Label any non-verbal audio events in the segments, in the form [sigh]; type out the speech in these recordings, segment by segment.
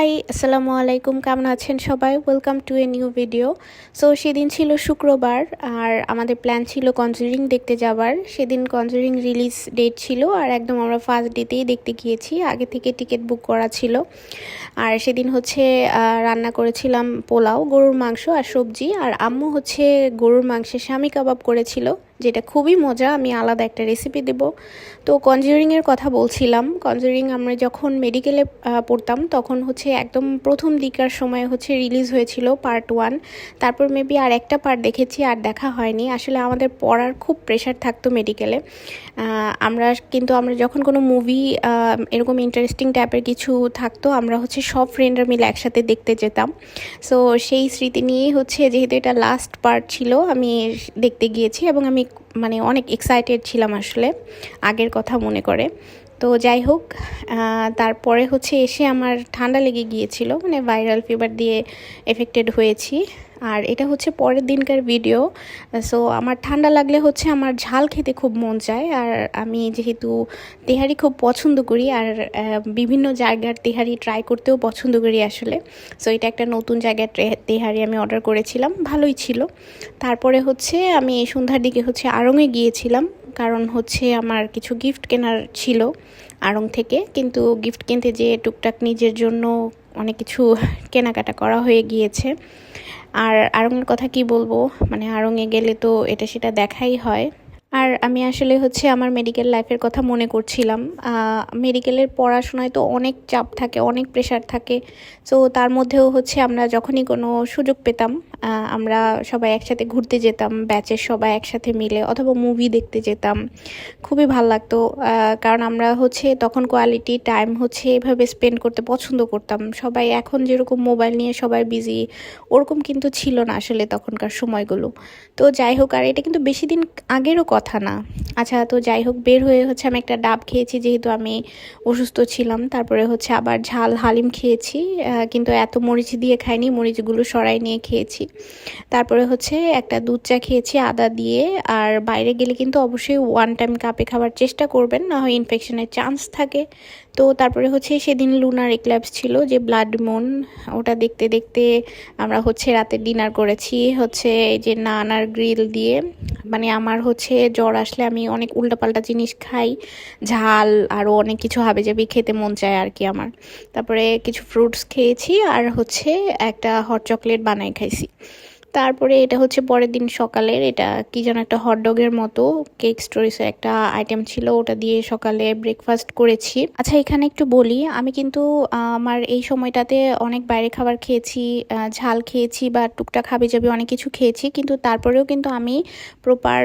High, আসসালামু আলাইকুম, কেমন আছেন সবাই? Welcome to a new video so সেদিন ছিল শুক্রবার, আর আমাদের প্ল্যান ছিল কনজুরিং দেখতে যাওয়ার সেদিন কনজুরিং রিলিজ ডেট ছিল, আর একদম আমরা ফার্স্ট ডেতেই দেখতে গিয়েছি। আগে থেকে টিকিট বুক করা ছিল। আর সেদিন হচ্ছে রান্না করেছিলাম পোলাও, গরুর মাংস আর সবজি। আর আম্মু হচ্ছে গরুর মাংসের স্বামী কাবাব করেছিল। যেটা খুবই মজা, আমি আলাদা একটা রেসিপি দেব। তো কনজিউরিংয়ের কথা বলছিলাম। কনজিউরিং আমরা যখন মেডিকেলে পড়তাম, তখন হচ্ছে একদম প্রথম দিকার সময় হচ্ছে রিলিজ হয়েছিল পার্ট ওয়ান তারপর মেবি আর একটা পার্ট দেখেছি, আর দেখা হয়নি। আসলে আমাদের পড়ার খুব প্রেশার থাকতো মেডিকেলে আমরা কিন্তু আমরা যখন কোনো মুভি এরকম ইন্টারেস্টিং টাইপের কিছু থাকতো, আমরা হচ্ছে সব ফ্রেন্ডরা মিলে একসাথে দেখতে যেতাম। সো সেই স্মৃতি নিয়েই হচ্ছে, যেহেতু এটা লাস্ট পার্ট ছিল, আমি দেখতে গিয়েছি এবং আমি মানে অনেক এক্সাইটেড ছিলাম আসলে আগের কথা মনে করে। তো যাই হোক তারপরে হচ্ছে এসে আমার ঠান্ডা লেগে গিয়েছিল মানে ভাইরাল ফিভার দিয়ে এফেক্টেড হয়েছি। আর এটা হচ্ছে পরের দিনকার ভিডিও সো আমার ঠান্ডা লাগলে হচ্ছে আমার ঝাল খেতে খুব মন চায়। আর আমি যেহেতু তেহারি খুব পছন্দ করি, আর বিভিন্ন জায়গার তেহারি ট্রাই করতেও পছন্দ করি আসলে। সো এটা একটা নতুন জায়গার তেহারি আমি অর্ডার করেছিলাম, ভালোই ছিল। তারপরে হচ্ছে আমি সন্ধ্যার দিকে হচ্ছে আড়ংয়ে গিয়েছিলাম কারণ হচ্ছে আমার কিছু গিফট কেনার ছিল আড়ং থেকে। কিন্তু গিফট কিনতে যেয়ে টুকটাক নিজের জন্য অনেক কিছু [laughs] কেনাকাটা করা হয়ে গিয়েছে। আর আড়ংয়ের কথা কি বলব? মানে আড়ংয়ে গেলে তো এটা সেটা দেখাই হয়। আর আমি আসলে হচ্ছে আমার মেডিকেল লাইফের কথা মনে করছিলাম। মেডিকেলের পড়াশোনায় তো অনেক চাপ থাকে, অনেক প্রেশার থাকে। সো তার মধ্যেও হচ্ছে আমরা যখনই কোনো সুযোগ পেতাম আমরা সবাই একসাথে ঘুরতে যেতাম ব্যাচের সবাই একসাথে মিলে অথবা মুভি দেখতে যেতাম। খুবই ভালো লাগতো কারণ আমরা হচ্ছে তখন কোয়ালিটি টাইম হচ্ছে এভাবে স্পেন্ড করতে পছন্দ করতাম। সবাই এখন যেরকম মোবাইল নিয়ে সবাই বিজি ওরকম কিন্তু ছিল না আসলে তখনকার সময়গুলো। তো যাই হোক, আর এটা কিন্তু বেশি দিন আগেরও কথা। না। আচ্ছা তো যাই হোক বের হয়ে হচ্ছে আমি একটা ডাব খেয়েছি, যেহেতু আমি অসুস্থ ছিলাম। তারপরে হচ্ছে আবার ঝাল হালিম খেয়েছি কিন্তু এত মরিচ দিয়ে খাইনি, মরিচগুলো সরাই নিয়ে খেয়েছি। তারপরে হচ্ছে একটা দুধ চা খেয়েছি, আদা দিয়ে। আর বাইরে গেলে কিন্তু অবশ্যই ওয়ান টাইম কাপে খাবার চেষ্টা করবেন, না হয় ইনফেকশনের চান্স থাকে। তো তারপরে হচ্ছে সেদিন লুনার এক্লাপস ছিল, যে ব্লাড মুন ওটা দেখতে দেখতে আমরা হচ্ছে রাতে ডিনার করেছি হচ্ছে এই যে নান আর গ্রিল দিয়ে। মানে আমার হচ্ছে জ্বর আসলে আমি অনেক উল্টাপাল্টা জিনিস খাই, ঝাল আরও অনেক কিছু হাবে যাবি খেতে মন চায় আর কি আমার। তারপরে কিছু ফ্রুটস খেয়েছি আর হচ্ছে একটা হট চকলেট বানাই খাইছি। তারপরে এটা হচ্ছে পরের দিন সকালের, এটা কি যেন একটা হটডগের মতো কেক স্টোরিসের একটা আইটেম ছিল, ওটা দিয়ে সকালে ব্রেকফাস্ট করেছি। আচ্ছা এখানে একটু বলি, আমি কিন্তু আমার এই সময়টাতে অনেক বাইরে খাবার খেয়েছি ঝাল খেয়েছি বা টুকটাক খাবে যাবে অনেক কিছু খেয়েছি, কিন্তু তারপরেও কিন্তু আমি প্রপার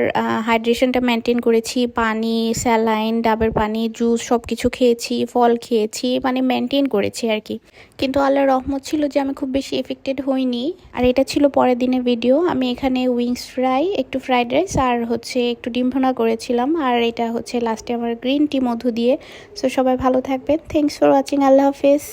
হাইড্রেশনটা মেনটেন করেছি। পানি স্যালাইন ডাবের পানি জুস সব কিছু খেয়েছি, ফল খেয়েছি মানে মেনটেন করেছি আর কি। কিন্তু আল্লাহর রহমত ছিল যে, আমি খুব বেশি এফেক্টেড হইনি। আর এটা ছিল পরের দিনের ভিডিও আমি এখানে উইংস ফ্রাই একটু ফ্রাইড রাইস আর হচ্ছে একটু ডিম ভোনা করেছিলাম। আর এটা হচ্ছে লাস্টে আমার গ্রিন টি মধু দিয়ে। সো সবাই ভালো থাকবেন। থ্যাংকস ফর ওয়াচিং আল্লাহ হাফেজ।